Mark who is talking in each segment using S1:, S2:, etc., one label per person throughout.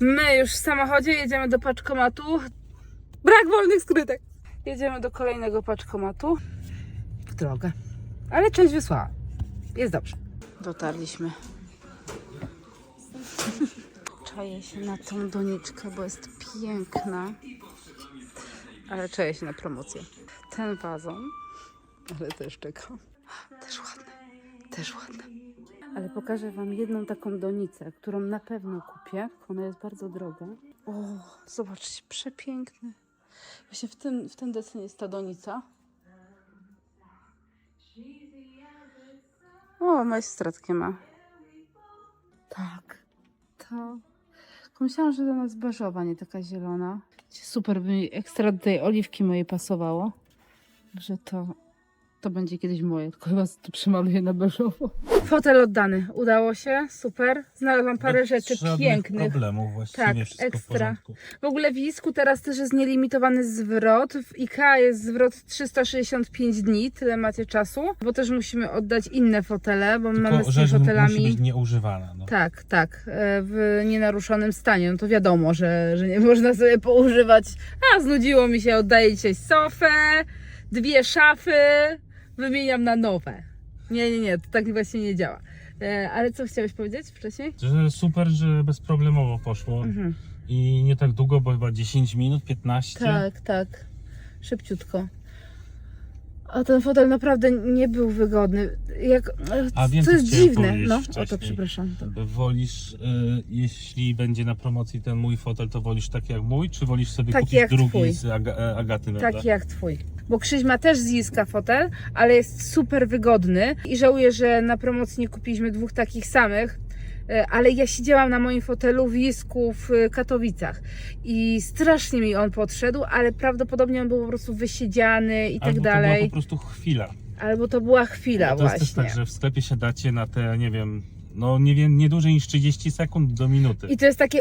S1: My już w samochodzie jedziemy do paczkomatu. Brak wolnych skrytek. Jedziemy do kolejnego paczkomatu. W drogę. Ale część wysłała. Jest dobrze. Dotarliśmy. Czaję się na tą doniczkę, bo jest piękna. Ale czaję się na promocję. Ten wazon. Ale też czekam. Też ładne. Też ładne. Ale pokażę Wam jedną taką donicę, którą na pewno kupię. Ona jest bardzo droga. O, zobaczcie, przepiękny. Właśnie w tym, w tym desenie jest ta donica. O, majstratkę ma. Tak, to... Myślałam, że ona jest beżowa, nie taka zielona. Super, by mi ekstra do tej oliwki mojej pasowało. Że to, to będzie kiedyś moje, tylko chyba to przemaluję na beżowo. Fotel oddany, udało się, super. Znalazłam parę rzeczy
S2: Żadnych
S1: pięknych.
S2: problemów właściwie,
S1: Tak,
S2: wszystko
S1: ekstra.
S2: w porządku.
S1: W ogóle w Isku teraz też jest nielimitowany zwrot. W IKEA jest zwrot 365 dni, tyle macie czasu, bo też musimy oddać inne fotele, bo my mamy
S2: Tylko
S1: z tymi
S2: rzecz
S1: fotelami.
S2: być nieużywana. No.
S1: Tak, tak, e, w nienaruszonym stanie. No to wiadomo, że, że nie można sobie poużywać. A, znudziło mi się, oddaję dzisiaj sofę, dwie szafy, wymieniam na nowe. Nie, nie, nie, to tak właśnie nie działa. E, Ale co chciałeś powiedzieć wcześniej?
S2: Że super, że bezproblemowo poszło
S1: Mhm.
S2: i nie tak długo, bo chyba 10 minut, 15.
S1: Tak, tak. Szybciutko. A ten fotel naprawdę nie był wygodny. Jak,
S2: A
S1: to jest dziwne. No, o to przepraszam.
S2: Wolisz, y, jeśli będzie na promocji ten mój fotel, to wolisz taki jak mój, czy wolisz sobie
S1: Taki
S2: kupić drugi
S1: twój.
S2: z Aga, e, Agaty?
S1: Taki jak twój. Bo Krzyś ma też z Jiska fotel, ale jest super wygodny i żałuję, że na promocji nie kupiliśmy dwóch takich samych. E, Ale ja siedziałam na moim fotelu w Jisku w e, Katowicach i strasznie mi on podszedł, ale prawdopodobnie on był po prostu wysiedziany i tak
S2: Albo to była
S1: dalej.
S2: po prostu chwila.
S1: Albo to była chwila
S2: to jest
S1: właśnie.
S2: też tak, że w sklepie siadacie na te, nie wiem, no nie wiem, nie dłużej niż 30 sekund do minuty.
S1: I to jest takie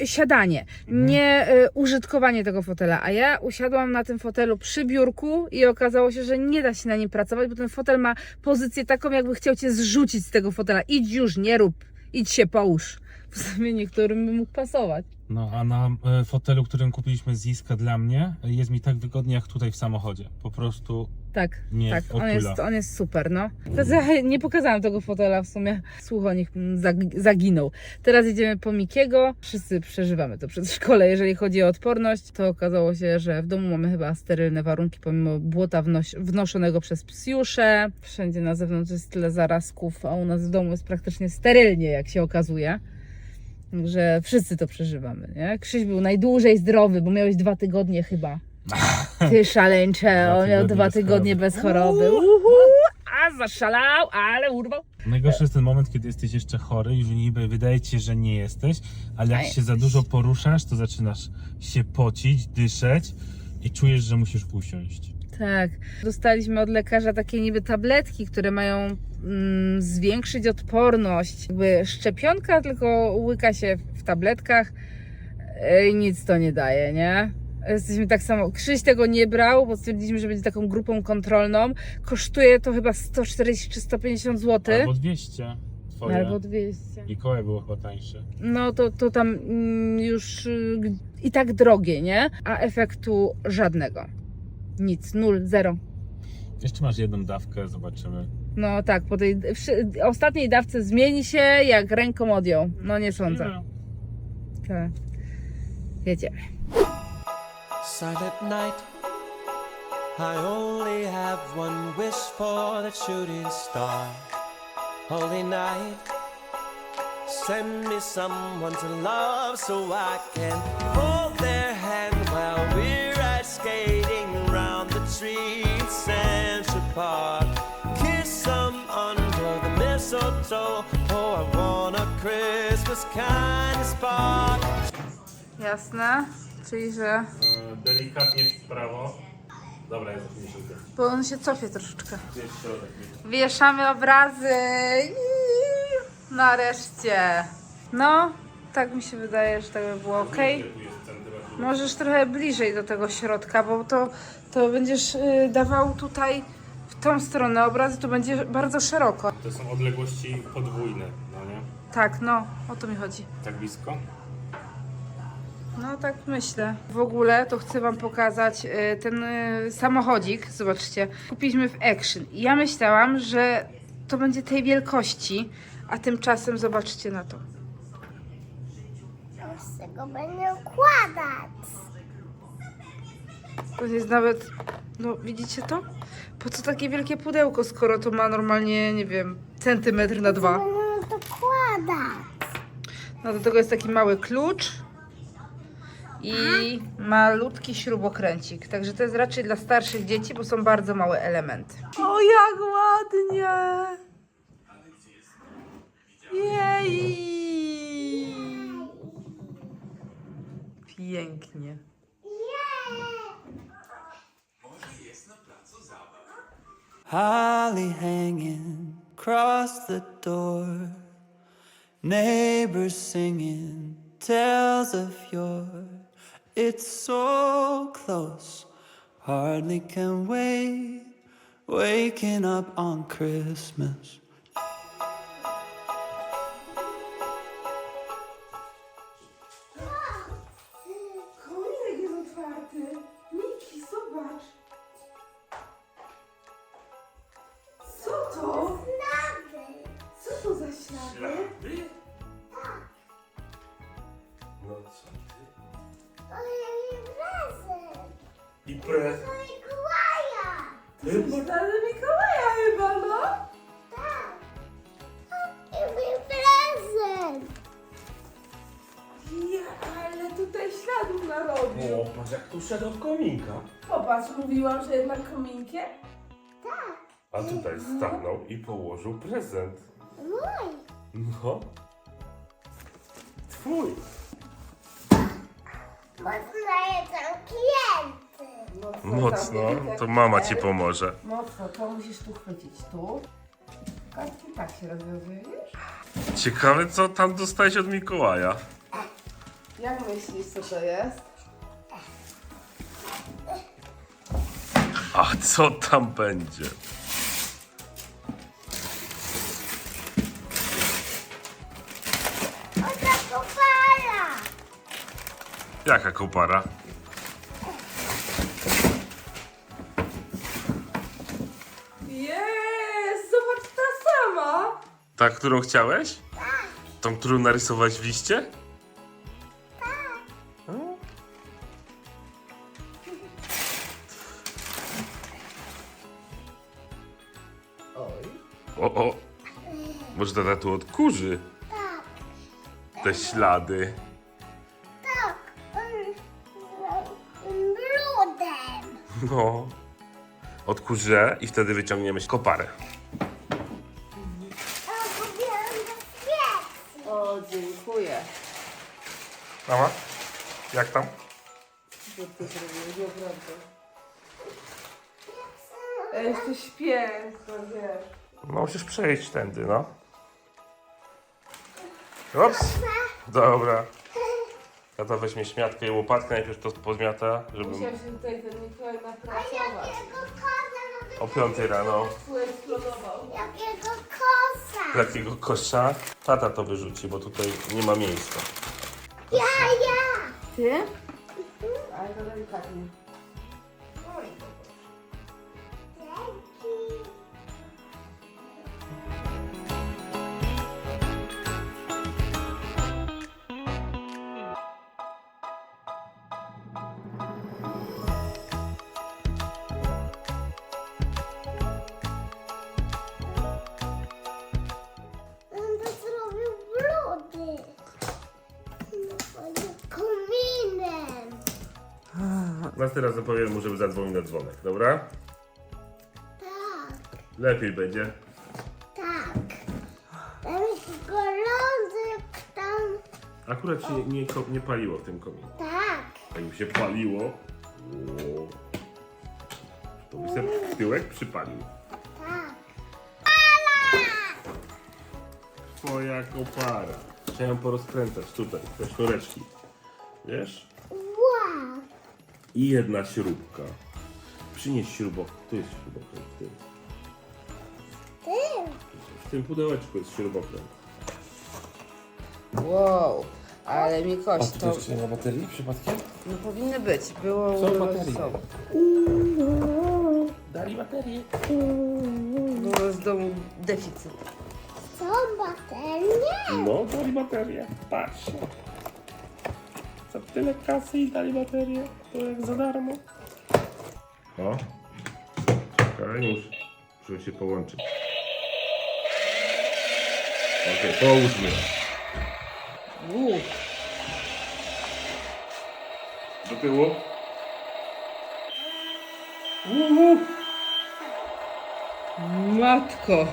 S1: e, siadanie,
S2: Mhm.
S1: nie e, użytkowanie tego fotela. A ja usiadłam na tym fotelu przy biurku i okazało się, że nie da się na nim pracować, bo ten fotel ma pozycję taką, jakby chciał cię zrzucić z tego fotela. Idź już, nie rób, idź się połóż. W sumie niektórym by mógł pasować.
S2: No a na e, fotelu, którym kupiliśmy z Iska dla mnie, jest mi tak wygodnie jak tutaj w samochodzie. Po prostu
S1: Tak,
S2: Nie,
S1: tak, on jest, on jest super, no. Ja nie pokazałam tego fotela w sumie. Słuch o nich zag- zaginął. Teraz jedziemy po Mikiego. Wszyscy przeżywamy to przedszkole. Jeżeli chodzi o odporność, to okazało się, że w domu mamy chyba sterylne warunki, pomimo błota wnoś- wnoszonego przez psiusze. Wszędzie na zewnątrz jest tyle zarazków, a u nas w domu jest praktycznie sterylnie, jak się okazuje. Także wszyscy to przeżywamy, nie? Krzyś był najdłużej zdrowy, bo miałeś dwa tygodnie chyba. Ty szaleńcze, on miał dwa tygodnie bez choroby. Uhu, a zaszalał, ale urwał.
S2: Najgorszy jest ten moment, kiedy jesteś jeszcze chory, już niby wydaje ci się, że nie jesteś, ale jak się za dużo poruszasz, to zaczynasz się pocić, dyszeć i czujesz, że musisz usiąść.
S1: Tak. Dostaliśmy od lekarza takie niby tabletki, które mają mm, zwiększyć odporność. Jakby szczepionka, tylko łyka się w tabletkach e, i nic to nie daje, nie? Jesteśmy tak samo. Krzyś tego nie brał, bo stwierdziliśmy, że będzie taką grupą kontrolną. Kosztuje to chyba 140 czy 150 zł.
S2: Albo 200 twoje.
S1: Albo 200.
S2: Mikołaj było chyba tańsze.
S1: No to, to tam mm, już y, i tak drogie, nie? A efektu żadnego. Nic, nul, zero.
S2: Jeszcze masz jedną dawkę, zobaczymy.
S1: No tak, po tej wszy- ostatniej dawce zmieni się jak ręką odjął. No nie sądzę.
S2: No.
S1: Tak. Jedziemy.
S3: Silent night. I only have one wish for the shooting star. Holy night. Send me someone to love so I can hold their hand while we're ice skating around the tree in Central Park. Kiss them under the mistletoe. Oh, I want a Christmas kind of spark.
S1: Yes, Jasne. Czyli, że...
S2: Delikatnie w prawo. Dobra, jest 50.
S1: Bo on się cofie troszeczkę.
S2: Jest środek.
S1: Wieszamy obrazy. Iii, Nareszcie. No, tak mi się wydaje, że tak by było ok. Możesz trochę bliżej do tego środka, bo to, to będziesz y, dawał tutaj w tą stronę obrazy, to będzie bardzo szeroko.
S2: To są odległości podwójne, no nie?
S1: Tak, no, o to mi chodzi.
S2: Tak blisko?
S1: No tak myślę. W ogóle to chcę wam pokazać e, ten e, samochodzik. Zobaczcie. Kupiliśmy w Action. I ja myślałam, że to będzie tej wielkości, a tymczasem zobaczcie na to.
S4: Z tego będę układać.
S1: To jest nawet, no widzicie to? Po co takie wielkie pudełko, skoro to ma normalnie, nie wiem, centymetr na dwa?
S4: Będę dokładać.
S1: No do tego jest taki mały klucz i malutki śrubokręcik. Także to jest raczej dla starszych dzieci, bo są bardzo małe elementy. O, jak ładnie! Jej! Pięknie.
S5: Holly hanging across the door. Neighbors singing tales of yore. It's so close, hardly can wait. Waking up on Christmas.
S4: Mikołaja.
S1: Ślady Mikołaja chyba, no?
S4: Tak. I mój prezent.
S1: Ja, ale tutaj śladów narobił.
S2: O, patrz jak tu szedł od kominka.
S1: Popatrz, mówiłam, że jednak kominkiem.
S4: Tak.
S2: A tutaj stanął i położył prezent.
S4: Mój.
S2: No. Twój.
S4: Mocno jest zamknięty.
S2: Mocno, to mama ci pomoże.
S1: Mocno, to musisz tu chwycić, tu. Kartki tak się rozwiązuje, wiesz?
S2: Ciekawe co tam dostałeś od Mikołaja.
S1: Jak myślisz, co to jest?
S2: A co tam będzie? Jaka kopara?
S1: Ta,
S2: którą chciałeś? Tą, którą narysowałeś w liście?
S1: Oj.
S2: O, o. Może tata tu odkurzy
S4: Tak.
S2: te ślady.
S4: Tak. Brudem.
S2: No. Odkurzę i wtedy wyciągniemy koparę. Mama? Jak tam?
S1: Jeszcze śpię, to wiesz.
S2: No musisz przejść tędy, no. Ups. Dobra. Tata weźmie śmiatkę i łopatkę, najpierw to pozmiata, żeby
S1: Musiał się tutaj ten Mikołaj napracować.
S4: Koza?
S2: o 5 rano
S1: Tu eksplodował.
S4: Jakiego
S2: takiego kosza. Tata to wyrzuci, bo tutaj nie ma miejsca.
S4: Ja, ja.
S1: Ty? Ale to delikatnie. Oj.
S2: Nas teraz zapowiem mu, żeby zadzwonił na dzwonek, dobra?
S4: Tak,
S2: Lepiej będzie.
S4: tak. Tam jest gorący tam.
S2: Akurat się nie, nie, ko- nie paliło w tym kominie.
S4: Tak.
S2: Jakby się paliło, o, to by sobie w tyłek przypalił.
S4: Tak.
S2: Twoja kopara. Chciałem porozkręcać tutaj, te sznureczki. Wiesz? I jedna śrubka. Przynieś śrubok. Tu jest śrubokręt. W tym,
S4: Ty.
S2: w tym pudełeczku jest śrubokręt.
S1: Wow. Ale Mikoś, to
S2: nie ma baterii przypadkiem?
S1: no powinny być. Było
S2: Są baterie.
S1: są.
S2: Dali baterię.
S1: Było z domu deficyt.
S4: Są baterie?
S2: No, dali baterię. Patrz. Tyle kasy i dali baterię. To jak za darmo. O. Czekaj, już. Muszę się połączyć. Okej, połóżmy.
S1: Uuu,
S2: Do tyłu. Uhu.
S1: matko.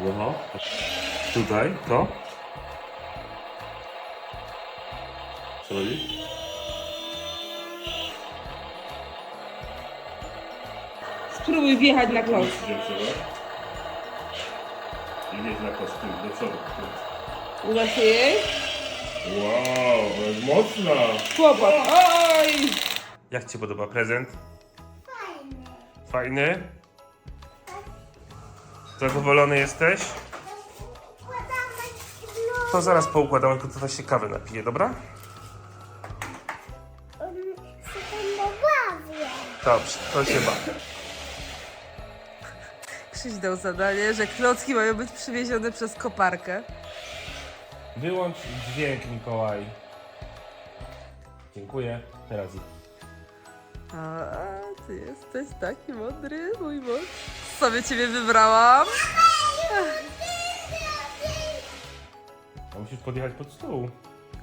S2: No. Tutaj, to. Co robisz?
S1: Spróbuj wjechać na
S2: przodu. I nie na kostium, do przodu.
S1: Uda jej?
S2: Wow, ale jest mocna.
S1: Chłopak. Oj!
S2: Jak Ci się podoba prezent?
S4: Fajne.
S2: Fajny? Zadowolony jesteś?
S4: Układamy
S2: To zaraz poukładamy, tylko to się kawy napije, dobra?
S4: bawię.
S2: Dobrze, to się bawi.
S1: Krzyś dał zadanie, że klocki mają być przywiezione przez koparkę.
S2: Wyłącz dźwięk, Mikołaj. Dziękuję. Teraz idź.
S1: A, ty jesteś taki mądry, mój mąż. Sobie ciebie wybrałam.
S2: A musisz podjechać pod stół.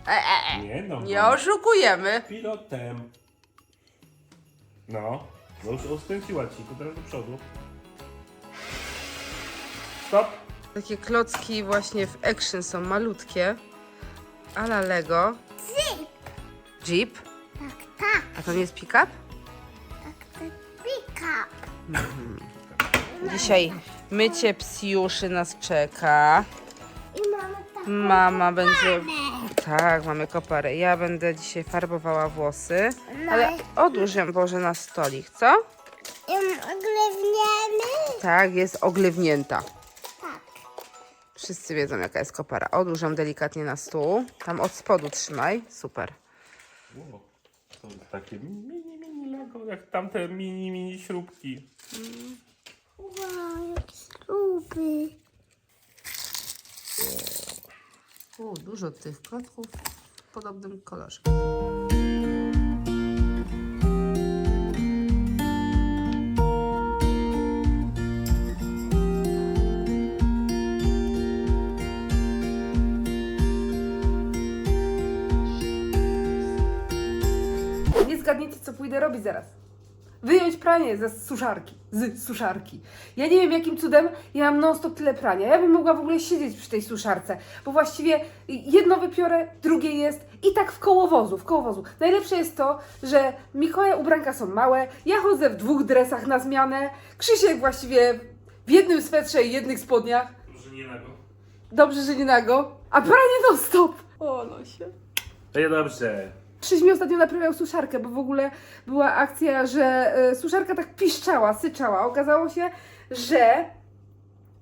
S1: E, e, e.
S2: Nie no.
S1: Nie oszukujemy.
S2: Pilotem. No. No już oskręciła ci, to teraz do przodu. Stop.
S1: Takie klocki właśnie w action są malutkie. Ala Lego.
S4: Jeep.
S1: Jeep.
S4: Tak, tak,
S1: A to nie jest pick-up?
S4: tak, to pick-up.
S1: Dzisiaj mycie psiuszy nas czeka.
S4: I mamy taką
S1: Mama będzie...
S4: mamę.
S1: Tak, mamy koparę. Ja będę dzisiaj farbowała włosy.
S4: No
S1: Ale odłóż ją Boże na stolik, co?
S4: Oglewniemy.
S1: Tak, jest oglewnięta.
S4: Tak.
S1: Wszyscy wiedzą, jaka jest kopara. Odłóż ją delikatnie na stół. Tam od spodu trzymaj. Super.
S2: O, to takie mini, mini Lego, jak tamte mini, mini śrubki.
S4: Wow, jakie śruby.
S1: U, dużo tych klocków w podobnym kolorze. Nie zgadniecie, co pójdę robić zaraz. Wyjąć pranie ze suszarki. Z suszarki. Ja nie wiem, jakim cudem ja mam non-stop tyle prania. Ja bym mogła w ogóle siedzieć przy tej suszarce, bo właściwie jedno wypiorę, drugie jest i tak w koło wozu, w koło wozu. Najlepsze jest to, że Mikołaja ubranka są małe, ja chodzę w dwóch dresach na zmianę, Krzysiek właściwie w jednym swetrze i jednych spodniach.
S2: Może nie Lego.
S1: Dobrze, że nie nago, a pranie non-stop. O, no się.
S2: To nie dobrze.
S1: Krzyś mi ostatnio naprawiał suszarkę, bo w ogóle była akcja, że e, suszarka tak piszczała, syczała. Okazało się, że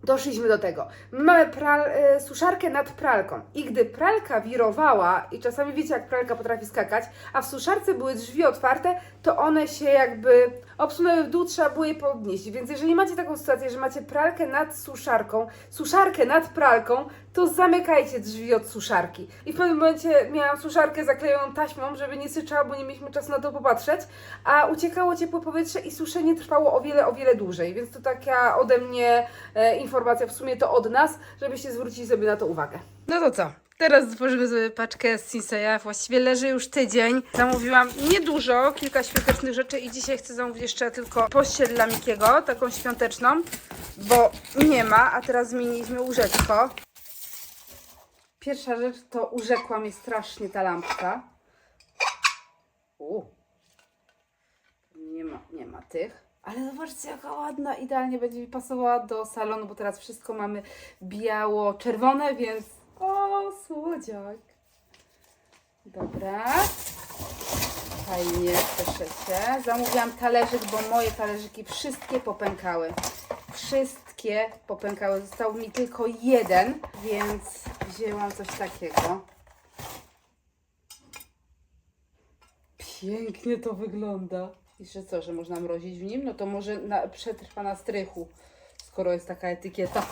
S1: doszliśmy do tego. Mamy pral, e, suszarkę nad pralką i gdy pralka wirowała i czasami wiecie jak pralka potrafi skakać, a w suszarce były drzwi otwarte, to one się jakby obsunęły w dół, trzeba było je podnieść. Więc jeżeli macie taką sytuację, że macie pralkę nad suszarką, suszarkę nad pralką, to zamykajcie drzwi od suszarki. I w pewnym momencie miałam suszarkę zaklejoną taśmą, żeby nie syczała, bo nie mieliśmy czasu na to popatrzeć, a uciekało ciepłe powietrze i suszenie trwało o wiele, o wiele dłużej. Więc to taka ode mnie e, informacja, w sumie to od nas, żebyście zwrócili sobie na to uwagę. No to co? Teraz stworzymy sobie paczkę z Sinseya. Właściwie leży już tydzień. Zamówiłam niedużo, kilka świątecznych rzeczy i dzisiaj chcę zamówić jeszcze tylko pościel dla Mikiego, taką świąteczną, bo nie ma, a teraz zmieniliśmy łóżeczko. Pierwsza rzecz to urzekła mnie strasznie ta lampka. U. Nie ma, nie ma tych. Ale zobaczcie, jaka ładna, idealnie będzie mi pasowała do salonu, bo teraz wszystko mamy biało-czerwone, więc... O, słodziak. Dobra. Fajnie, cieszę się. Zamówiłam talerzyk, bo moje talerzyki wszystkie popękały. wszystkie popękały. Został mi tylko jeden, więc wzięłam coś takiego. Pięknie to wygląda. Jeszcze co, że można mrozić w nim? No to może na, przetrwa na strychu, skoro jest taka etykieta.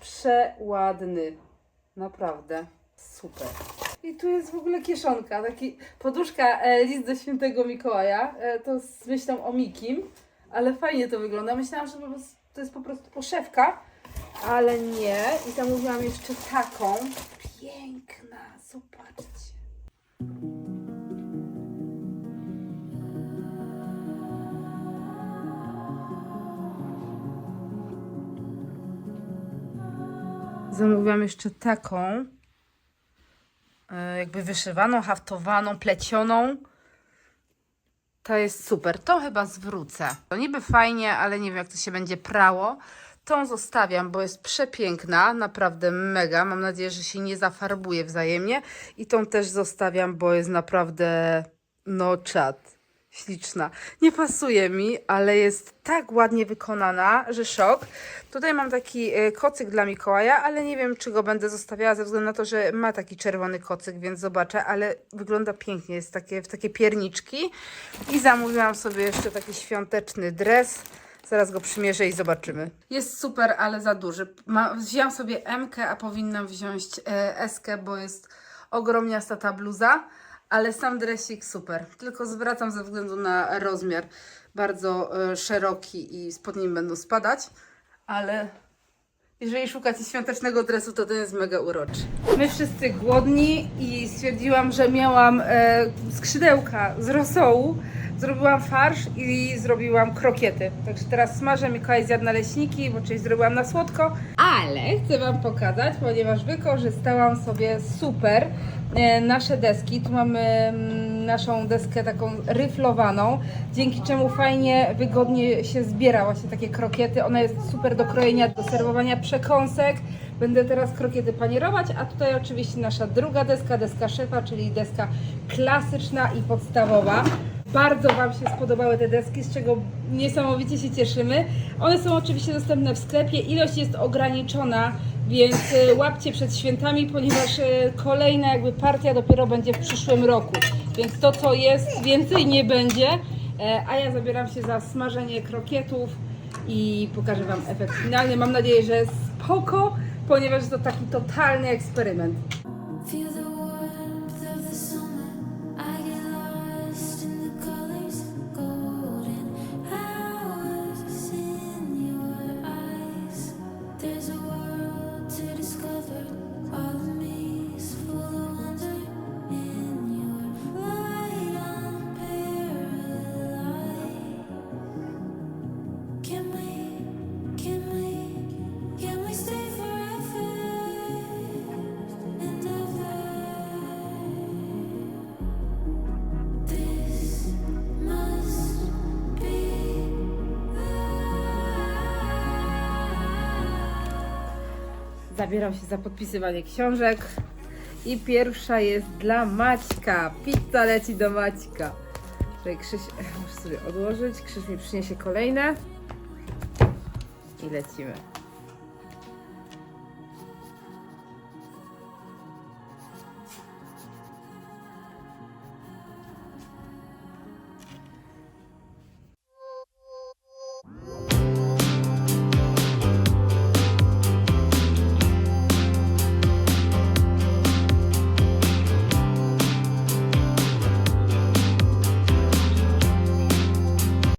S1: Przeładny. Naprawdę. Super. I tu jest w ogóle kieszonka, taki poduszka, e, list do świętego Mikołaja, e, to z myślą o Mikim, ale fajnie to wygląda. Myślałam, że to jest po prostu poszewka, ale nie. I zamówiłam jeszcze taką. Piękna, zobaczcie. Zamówiłam jeszcze taką, e, jakby wyszywaną, haftowaną, plecioną. To jest super. To chyba zwrócę. To niby fajnie, ale nie wiem, jak to się będzie prało. Tą zostawiam, bo jest przepiękna, naprawdę mega. Mam nadzieję, że się nie zafarbuje wzajemnie. I tą też zostawiam, bo jest naprawdę, no czad. Śliczna. Nie pasuje mi, ale jest tak ładnie wykonana, że szok. Tutaj mam taki e, kocyk dla Mikołaja, ale nie wiem, czy go będę zostawiała ze względu na to, że ma taki czerwony kocyk, więc zobaczę, ale wygląda pięknie. Jest takie, w takie pierniczki. I zamówiłam sobie jeszcze taki świąteczny dres. Zaraz go przymierzę i zobaczymy. Jest super, ale za duży. Ma, wzięłam sobie M, a powinnam wziąć e, S, bo jest ogromniasta ta bluza, ale sam dresik super. Tylko zwracam ze względu na rozmiar. Bardzo e, szeroki i spod nim będą spadać, ale jeżeli szukacie świątecznego dresu, to ten jest mega uroczy. My wszyscy głodni i stwierdziłam, że miałam e, skrzydełka z rosołu. Zrobiłam farsz i zrobiłam krokiety. Także teraz smażę. Mikołaj zjadł naleśniki, bo część zrobiłam na słodko. Ale chcę Wam pokazać, ponieważ wykorzystałam sobie super e, nasze deski. Tu mamy mm, naszą deskę taką ryflowaną, dzięki czemu fajnie, wygodnie się zbiera właśnie takie krokiety. Ona jest super do krojenia, do serwowania przekąsek. Będę teraz krokiety panierować, a tutaj oczywiście nasza druga deska, deska szefa, czyli deska klasyczna i podstawowa. Bardzo Wam się spodobały te deski, z czego niesamowicie się cieszymy. One są oczywiście dostępne w sklepie, ilość jest ograniczona, więc e, łapcie przed świętami, ponieważ e, kolejna jakby partia dopiero będzie w przyszłym roku. Więc to co jest, więcej nie będzie. E, A ja zabieram się za smażenie krokietów i pokażę Wam efekt finalny. Mam nadzieję, że spoko, ponieważ to taki totalny eksperyment.
S6: Love.
S1: Zabieram się za podpisywanie książek. I pierwsza jest dla Maćka. Pizza leci do Maćka. Tutaj Krzyś, muszę sobie odłożyć. Krzyś mi przyniesie kolejne. I lecimy.